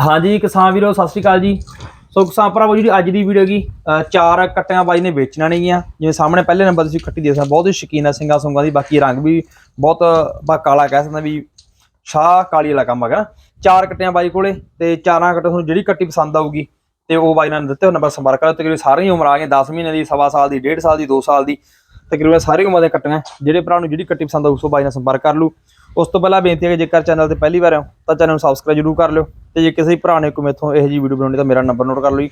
ਹਾਂਜੀ ਕਿਸਾਨ ਵੀਰੋ ਸਤਿ ਸ਼੍ਰੀ ਅਕਾਲ ਜੀ। ਸੋ ਕਿਸਾਨ ਭਰਾਵੋ ਜਿਹੜੀ ਅੱਜ ਦੀ ਵੀਡੀਓ ਹੈਗੀ ਅ, ਚਾਰ ਕੱਟਿਆਂ ਬਾਈ ਨੇ ਵੇਚਣਾ ਨਹੀਂਗੀਆਂ ਜਿਵੇਂ ਸਾਹਮਣੇ ਪਹਿਲੇ ਨੰਬਰ ਤੁਸੀਂ ਕੱਟੀ ਦੇ ਸਕਦੇ ਬਹੁਤ ਹੀ ਸ਼ੌਕੀਨ ਆ ਸਿੰਘਾਂ ਸੁੰਗਾਂ ਦੀ। ਬਾਕੀ ਰੰਗ ਵੀ ਬਹੁਤ ਬਾ ਕਾਲਾ ਕਹਿ ਸਕਦਾ ਵੀ ਸ਼ਾਹ ਕਾਲੀ ਵਾਲਾ ਕੰਮ ਹੈਗਾ। ਚਾਰ ਕੱਟਿਆਂ ਬਾਈ ਕੋਲੇ ਤੇ ਚਾਰਾਂ ਕੱਟੇ ਤੁਹਾਨੂੰ ਜਿਹੜੀ ਕੱਟੀ ਪਸੰਦ ਆਊਗੀ ਤੇ ਉਹ ਬਾਈ ਨਾਲ ਦਿੱਤੇ ਹੋਏ ਨੰਬਰ ਸੰਪਰਕ ਕਰੋ। ਤਕਰੀਬਨ ਸਾਰੀਆਂ ਉਮਰਾਂ ਆ ਗਈਆਂ 10 ਮਹੀਨੇ ਦੀ ਸਵਾ ਸਾਲ ਦੀ 1.5 ਸਾਲ ਦੀ 2 ਸਾਲ ਦੀ ਤਕਰੀਬਨ ਸਾਰੀ ਉਮਰ ਦੇ ਕੱਟੀਆਂ। ਜਿਹੜੇ ਭਰਾ ਨੂੰ ਜਿਹੜੀ ਕੱਟੀ ਪਸੰਦ ਆਊ ਉਸ ਬਾਈ ਨਾਲ ਸੰਪਰਕ ਕਰ ਲੂ ਉਸ ਤੋਂ ਪਹਿਲਾਂ ਬੇਨਤੀ ਹੈ ਕਿ ਜੇਕਰ ਚੈਨਲ ਤੇ ਪਹਿਲੀ ਵਾਰ ਆਓ ਤਾਂ ਚੈਨਲ ਨੂੰ ਸਬਸਕ੍ਰਾਈਬ ਜਰੂਰ ਕਰ ਲਿਓ ਤੇ ਜੇ ਕਿਸੇ ਭਰਾ ਨੇ ਕੋਈ ਮੇਥੋਂ ਇਹੋ ਜਿਹੀ ਵੀਡੀਓ ਬਣਾਉਣੀ ਤਾਂ ਮੇਰਾ ਨੰਬਰ ਨੋਟ ਕਰ ਲਓ ਜੀ।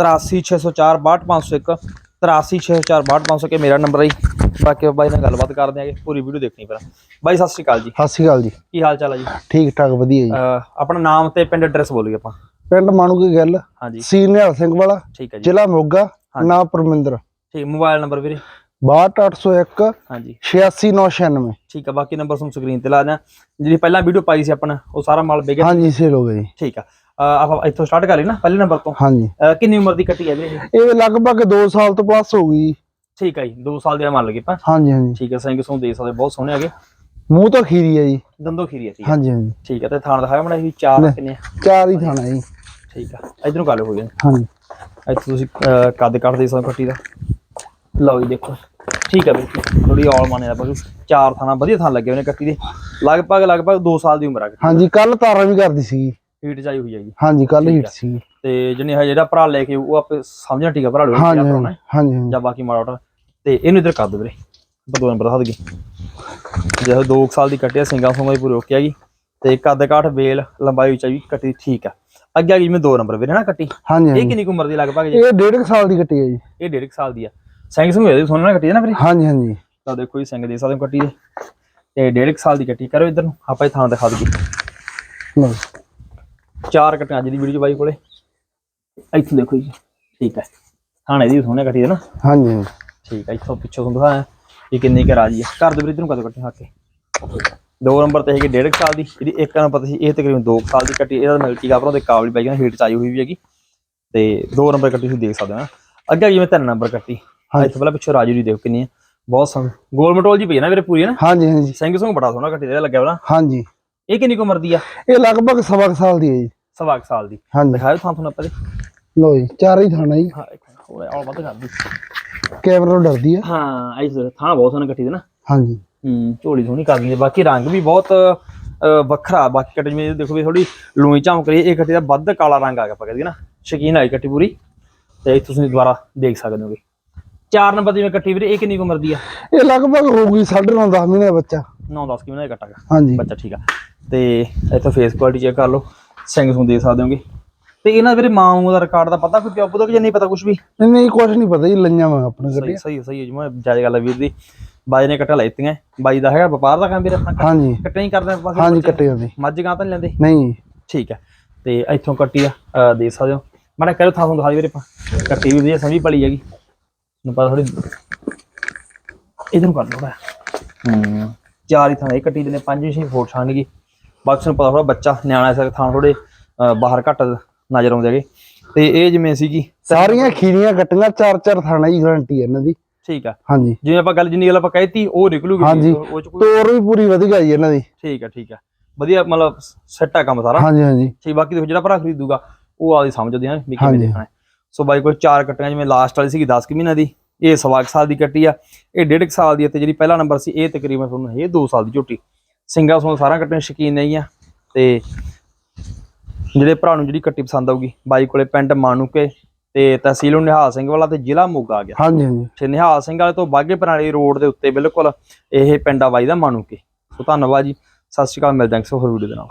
8360462501 8360462501 ਕੇ ਮੇਰਾ ਨੰਬਰ ਹੈ ਜੀ। ਬਾਕੀ ਬਾਈ ਨਾਲ ਗੱਲਬਾਤ ਕਰਦੇ ਆਂਗੇ ਪੂਰੀ ਵੀਡੀਓ ਦੇਖਣੀ ਪਹਿਲਾਂ। ਬਾਈ ਸਤਿ ਸ਼੍ਰੀ ਅਕਾਲ ਜੀ। ਸਤਿ ਸ਼੍ਰੀ ਅਕਾਲ ਜੀ। ਕੀ ਹਾਲ ਚਾਲ ਹੈ ਜੀ? ਠੀਕ ਠਾਕ ਵਧੀਆ ਜੀ। ਆਪਣਾ ਨਾਮ ਤੇ ਪਿੰਡ ਐਡਰੈਸ ਬੋਲੀਏ ਆਪਾਂ। ਪਿੰਡ ਮਾਣੂਕੇ ਗੱਲ। ਹਾਂਜੀ। ਸੀਨੀਅਰ ਸਿੰਘ ਵਾਲਾ ਠੀਕ ਹੈ ਜੀ। ਜ਼ਿਲ੍ਹਾ ਮੋਗਾ। ਨਾਮ ਪਰਮਿੰਦਰ। ਠੀਕ ਮੋਬਾਈਲ ਨੰਬਰ ਵੀਰੇ। 62801 ਹਾਂਜੀ। 86996 ਠੀਕ ਹੈ ਬਾਕੀ ਨੰਬਰ ਤੁਹਾਨੂੰ ਸਕਰੀਨ ਤੇ ਲਾ ਦਿਆਂ। ਜਿਹੜੀ ਪਹਿਲਾਂ ਵੀਡੀਓ ਪਾਈ ਸੀ ਆਪਣਾ ਉਹ ਸਾਰਾ ਮਾਲ ਵਿਕ ਗਿਆ। ਹਾਂਜੀ ਸੇਲ ਹੋ ਗਈ ਜੀ। ਠੀਕ ਆ। ਆਪਾਂ ਇੱਥੋਂ ਸਟਾਰਟ ਕਰ ਲਈ ਨਾ ਪਹਿਲੇ ਨੰਬਰ ਤੋਂ? ਹਾਂਜੀ। ਕਿੰਨੀ ਉਮਰ ਦੀ ਕੱਟੀ ਹੈ ਵੀਰੇ ਇਹ? ਲਗਭਗ 2 ਸਾਲ ਤੋਂ ਪਲੱਸ ਹੋ ਗਈ। ਠੀਕ ਹੈ ਜੀ 2 ਸਾਲ ਦੀ ਮੰਨ ਲਗੇ ਆਪਾਂ। ਹਾਂਜੀ ਹਾਂਜੀ। ਠੀਕ ਹੈ ਸਿੰਘ ਸੋਂ ਦੇ ਸਕਦੇ ਬਹੁਤ ਸੋਹਣੇ ਹੈਗੇ। ਮੂੰਹ ਤਾਂ ਖੀਰੀ ਹੈ ਜੀ। ਦੰਦੋ ਖੀਰੀ ਹੈ ਠੀਕ ਹਾਂਜੀ ਹਾਂਜੀ। ਠੀਕ ਹੈ ਤੇ ਥਾਣ ਦਿਖਾਇਆ ਬਣਾ ਜੀ ਚਾਰ। ਕਿੰਨੇ ਆ? ਚਾਰ ਹੀ ਥਾਣਾ ਜੀ। ਠੀਕ ਆ ਇਧਰੋਂ ਗੱਲ ਹੋ ਗਈ ਹਾਂਜੀ। ਇੱਥੇ ਤੁਸੀਂ ਕੱਦ ਕੱਟ ਦੇ ਸਕਦੇ ਕੱਟੀ ਦਾ। ਲਓ ਜੀ ਦੇਖੋ। ਠੀਕ ਹੈ ਬਿਲਕੁਲ ਥੋੜੀ ਔਲ ਮਾਨੇ ਦਾ ਬਗੂ ਚਾਰ ਥਾਣਾ ਵਧੀਆ ਥਾਂ ਲੱਗੇ ਹੋਏ ਨੇ ਕੱਟੀ ਦੇ। ਲਗਭਗ ਲਗਭਗ 2 ਸਾਲ ਦੀ ਉਮਰ ਆ ਹਾਂਜੀ ਕੱਲ ਤਾਰਾਂ ਵੀ ਕਰਦੀ ਸੀਗੀ। ਹੀਟ ਚਾਈ ਹੋਈ ਹੈਗੀ ਹਾਂਜੀ ਕੱਲ ਹੀਟ ਆ। ਸੀਗੀ। ਤੇ ਜਿਹਨੇ ਇਹ ਜਿਹੜਾ ਭਰਾ ਲੈ ਕੇ ਉਹ ਆਪੇ ਸਮਝਣਾ ਠੀਕ ਆ ਭਰਾ ਲੋ ਹਾਂਜੀ ਹੈ। ਹਾਂਜੀ ਜਾਂ ਬਾਕੀ ਮਾੜਾ ਤੇ ਇਹਨੂੰ ਇਧਰ ਕਰ ਦੋ ਵੀਰੇ। ਆਪਾਂ ਦੋ ਨੰਬਰ ਦਿਖਾ ਦਈਏ। ਜਿਹੜਾ 2 ਸਾਲ ਦੀ ਕੱਟੀ ਆ ਸਿੰਗਾ ਸੁੰਗਾ ਪੂਰੀ ਓਕੇ ਹੈਗੀ ਤੇ ਕੱਦ ਕਾਠ ਵੇਲ ਲੰਬਾਈ ਉੱਚਾਈ ਕੱਟੀ ਠੀਕ ਆ। ਅੱਗੇ ਆ ਗਈ ਜਿਵੇਂ 2 ਨੰਬਰ ਵੀਰੇ ਨਾ ਕੱਟੀ। ਹਾਂਜੀ ਇਹ ਕਿੰਨੀ ਕੁ ਉਮਰ ਦੀ ਲਗਭਗ ਜੀ? ਇਹ ਡੇਢ ਕੁ ਸਾਲ ਦੀ ਕੱਟੀ ਹੈ ਜੀ। ਇਹ ਡੇਢ ਕੁ ਸਾਲ ਦੀ ਆ। ਸਿੰਘ ਸੁੰਗ ਇਹਦੀ ਸੋਨਾ ਨਾਲ ਕੱਟੀ ਆ ਨਾ ਵੀਰੇ? ਹਾਂਜੀ ਹਾਂਜੀ। ਤਾਂ ਦੇਖੋ ਜੀ ਸਿੰਘ ਦੇ ਸਕਦੇ ਹੋ ਕੱਟੀ ਦੇ ਤੇ ਡੇਢ ਸਾਲ ਦੀ ਕੱਟੀ ਕਰੋ ਇਧਰ ਨੂੰ। ਆਪਾਂ ਇਹ ਥਾਂ ਦਿਖਾ ਦਈਏ। ਲਓ ਚਾਰ ਕੱਟੀਆਂ ਅੱਜ ਦੀ ਵੀਡੀਓ ਬਾਈ ਕੋਲੇ। ਇੱਥੇ ਦੇਖੋ ਜੀ। ਠੀਕ ਹੈ। ਥਾਣੇ ਦੀ ਸੋਹਣੇ ਕੱਟੀ ਦੇ ਨਾ। ਹਾਂਜੀ ਠੀਕ ਹੈ ਇੱਥੋਂ ਪਿੱਛੋਂ ਤੁਹਾਨੂੰ ਦਿਖਾਇਆ। ਵੀ ਕਿੰਨੀ ਕੁ ਰਾਜੀ ਹੈ। ਘਰ ਦੇ ਵੀਰੇ ਨੂੰ ਕਦੋਂ ਕੱਟੇ ਹਾਕੇ? ਦੋ ਨੰਬਰ ਤੇ ਹੈਗੀ ਡੇਢ ਸਾਲ ਦੀ। ਜਿਹੜੀ ਇੱਕ ਨੰਬਰ ਤੇ ਸੀ ਇਹ ਤਕਰੀਬਨ 2 ਸਾਲ ਦੀ ਕੱਟੀ। ਇਹਦਾ ਮਿਲਟੀ ਕਾਬਰੋਂ ਦੇ ਕਾਬਲੀ ਪੈ ਗਿਆ ਹੀਟ ਚਾਈ ਹੋਈ ਵੀ ਹੈਗੀ। ਤੇ ਦੋ ਨੰਬਰ ਕੱਟੀ ਤੁਸੀਂ ਦੇਖ ਸਕਦੇ ਹੋ ਨਾ। ਅੱਗੇ ਜਿਵੇਂ ਤਿੰਨ ਨੰਬਰ ਕੱਟੀ। ਇੱਥੇ ਪਹਿਲਾਂ ਪਿੱਛੋਂ ਰਾਜੂ ਦੀ ਦੇਖੋ ਕਿੰਨੀ ਹੈ ਬਹੁਤ ਸੋਹਣੀ। ਗੋਲ ਮਟੋਲ ਜੀ ਪਈ ਨਾ ਵੀਰੇ ਪੂਰੀ ਹੈ ਨਾ? ਹਾਂਜੀ ਹਾਂਜੀ। ਸਿੰਘ ਸਿੰਘ ਬੜਾ ਸੋਹਣਾ ਕੱਟੀ ਦਾ ਲੱਗਿਆ ਹੋਣਾ। ਹਾਂਜੀ। ਇਹ ਕਿੰਨੀ ਕੁ ਉਮਰ ਦੀ ਆ? ਇਹ ਲਗਭਗ ਸਵਾ ਕੁ ਸਾਲ ਦੀ ਹੈ ਜੀ। ਸਵਾ ਕੁ ਸਾਲ ਦੀ। ਹਾਂਜੀ। ਦਿਖਾਓ ਥਾਂ ਤੁਹਾਨੂੰ ਆਪਾਂ ਦੇ ਲਓ ਜੀ ਚਾਰ ਹੀ ਥਾਣਾ ਜੀ। ਹਾਂ ਇੱਕ ਹੋਰ ਆਲ ਵੱਧ ਕਰਦੀ ਕੈਮਰਾ ਤੋਂ ਡਰਦੀ ਆ। ਹਾਂ ਇਸ ਥਾਂ ਬਹੁਤ ਸੋਹਣਾ ਕੱਟੀ ਦੇ ਨਾ। ਹਾਂਜੀ। ਹੂੰ ਝੋਲੀ ਸੋਹਣੀ ਕਰਦੀ ਹੈ ਬਾਕੀ ਰੰਗ ਵੀ ਬਹੁਤ ਵੱਖਰਾ। ਬਾਕੀ ਕੱਟੀ ਜਿਵੇਂ ਦੇਖੋ ਵੀ ਥੋੜੀ ਲੂਈ ਚਮਕ ਰਹੀ ਹੈ ਇਹ ਕੱਟੀ ਦਾ ਵੱਧ ਕਾਲਾ ਰੰਗ ਆ ਗਿਆ ਆਪਾਂ ਕਹਿੰਦੇ ਨਾ। ਸ਼ਕੀਨ ਆਈ ਕੱਟੀ ਪੂਰੀ। ਤੇ ਤੁਸੀਂ ਦੁਬਾਰਾ ਦੇਖ ਸਕਦੇ ਹੋਗੇ। ਚਾਰ ਨੰਬਰ ਦੀ ਜਿਵੇਂ ਕੱਟੀ ਵੀਰੇ ਇਹ ਕਿੰਨੀ ਉਮਰ ਦੀ ਆ? ਇਹ ਲਗਭਗ ਹੋਊਗੀ 9.5 10 ਮਹੀਨੇ ਦਾ ਬੱਚਾ। 9-10 ਕਿਵੇਂ ਦਾ ਕੱਟਾਗਾ? ਹਾਂਜੀ। ਬੱਚਾ ਠੀਕ ਆ। ਤੇ ਇੱਥੇ ਫੇਸ ਕੁਆਲਿਟੀ ਚੈੱਕ ਕਰ ਲਓ ਸਿੰਘ ਸੁੰ ਦੇ ਸਕਦੇ ਹੋਗੇ। ਤੇ ਇਹਨਾਂ ਵੀਰੇ ਮਾਂ ਦਾ ਰਿਕਾਰਡ ਦਾ ਪਤਾ ਕੋਈ ਪਿਓ ਪੁੱਤ ਕਿ ਜਾਂ ਨਹੀਂ ਪਤਾ ਕੁਝ ਵੀ? ਨਹੀਂ ਨਹੀਂ ਕੁਝ ਨਹੀਂ ਪਤਾ ਜੀ ਲਈਆਂ ਮੈਂ ਆਪਣੇ ਸਹੀ ਸਹੀ ਸਹੀ ਜਿਵੇਂ ਜਾਇਜ਼ ਗੱਲ ਵੀਰ ਦੀ। ਬਾਈ ਨੇ ਕੱਟਾ ਲੈਤੀਆਂ ਬਾਈ ਦਾ ਹੈਗਾ ਵਪਾਰ ਦਾ ਕੰਮ ਵੀਰੇ ਆਪਣਾ? ਹਾਂਜੀ। ਕੱਟੇ ਹੀ ਕਰਦੇ ਆਪਾਂ ਹਾਂਜੀ ਕੱਟੇ ਜਾਂਦੇ ਮੱਝ ਗਾਂ ਤਾਂ ਨਹੀਂ ਲੈਂਦੇ? ਨਹੀਂ। ਠੀਕ ਹੈ। ਤੇ ਇੱਥੋਂ ਕੱਟੀ ਆ ਦੇ ਸਕਦੇ ਹੋ। ਮਾੜਾ ਕਰੋ ਥਾਂ ਤੁਹਾਨੂੰ ਦਿਖਾ ਦੇ ਵੀਰੇ ਆਪਾਂ। ਕੱਟੀ ਵੀ ਵਧੀਆ ਸਮਝ ਪਲੀ ਹੈਗੀ। ਨੂੰ ਪਤਾ ਥੋੜੀ ਇਧਰ ਨੂੰ ਕਰ ਲਓ ਹੂੰ। ਚਾਰ ਹੀ ਥਾਂ ਇਹ ਕੱਟੀ ਦੇ ਨੇ ਪੰਜ ਛੇ ਫੁੱਟ ਛਾਣਗੀ। ਬਾਕੀ ਨੂੰ ਪਤਾ ਥੋੜਾ ਬੱਚਾ ਨਿਆਣਾ ਇਸ ਥਾਂ ਥੋੜੇ ਬਾਹਰ ਘੱਟ ਨਜ਼ਰ ਆਉਂਦੇ ਹੈਗੇ। ਤੇ ਇਹ ਜਿਵੇਂ ਸੀਗੀ ਸਾਰੀਆਂ ਖੀਰੀਆਂ ਕੱਟੀਆਂ ਚਾਰ ਚਾਰ ਥਾਣਾ ਹੀ ਗਾਰੰਟੀ ਹੈ ਇਹਨਾਂ ਦੀ। ਠੀਕ ਆ। ਹਾਂਜੀ। ਜਿਵੇਂ ਆਪਾਂ ਗੱਲ ਜਿੰਨੀ ਗੱਲ ਆਪਾਂ ਕਹਿਤੀ ਉਹ ਨਿਕਲੂਗੀ ਹਾਂਜੀ। ਤੋਰ ਵੀ ਪੂਰੀ ਵਧੀਆ ਜੀ ਇਹਨਾਂ ਦੀ। ਠੀਕ ਆ ਠੀਕ ਆ। ਵਧੀਆ ਮਤਲਬ ਸੈੱਟ ਆ ਕੰਮ ਸਾਰਾ। ਹਾਂਜੀ ਹਾਂਜੀ। ਠੀਕ ਬਾਕੀ ਦੇਖੋ ਜਿਹੜਾ ਭਰਾ ਖਰੀਦੂਗਾ ਉਹ ਆਪਦੀ ਸਮਝਦੇ ਆ ਵੀ ਕਿਵੇਂ। ਦੇਖਣਾ ਹੈ। ਸੋ ਬਾਈ ਕੋਲ ਚਾਰ ਕੱਟੀਆਂ ਜਿਵੇਂ ਲਾਸਟ ਵਾਲੀ ਸੀਗੀ 10 ਕੁ ਮਹੀਨਿਆਂ ਦੀ ਇਹ ਸਵਾ ਕੁ ਸਾਲ ਦੀ ਕੱਟੀ ਆ। ਇਹ ਡੇਢ ਕੁ ਸਾਲ ਦੀ ਤੇ ਜਿਹੜੀ ਪਹਿਲਾ ਨੰਬਰ ਸੀ ਇਹ ਤਕਰੀਬਨ ਤੁਹਾਨੂੰ ਇਹ 2 ਸਾਲ ਦੀ ਝੋਟੀ। ਸਿੰਗਾ ਸੋਂ ਸਾਰਾ ਕੱਟਣ ਸ਼ਕੀਨ ਨਹੀਂ ਆ ਤੇ ਜਿਹੜੇ ਭਰਾ ਨੂੰ ਜਿਹੜੀ ਕੱਟੀ ਪਸੰਦ ਆਊਗੀ ਬਾਈ ਕੋਲੇ ਪਿੰਡ ਮਾਨੂਕੇ ਤੇ ਤਹਿਸੀਲ ਨਿਹਾਲ ਸਿੰਘ ਵਾਲਾ ਤੇ ਜ਼ਿਲ੍ਹਾ ਮੋਗਾ ਆ ਗਿਆ। ਹਾਂਜੀ ਹਾਂਜੀ। ਤੇ ਨਿਹਾਲ ਸਿੰਘ ਵਾਲੇ ਤੋਂ ਬਾਗੇ ਪੁਰਾਣੀ ਰੋਡ ਦੇ ਉੱਤੇ ਬਿਲਕੁਲ ਇਹ ਪਿੰਡ ਆ ਬਾਈ ਦਾ ਮਾਨੂਕੇ। ਸੋ ਧੰਨਵਾਦ ਜੀ। ਸਤਿ ਸ਼੍ਰੀ ਅਕਾਲ ਮਿਲਦੇ ਹਾਂ ਕਿਸੇ ਹੋਰ ਵੀਡੀਓ ਦੇ ਨਾਲ।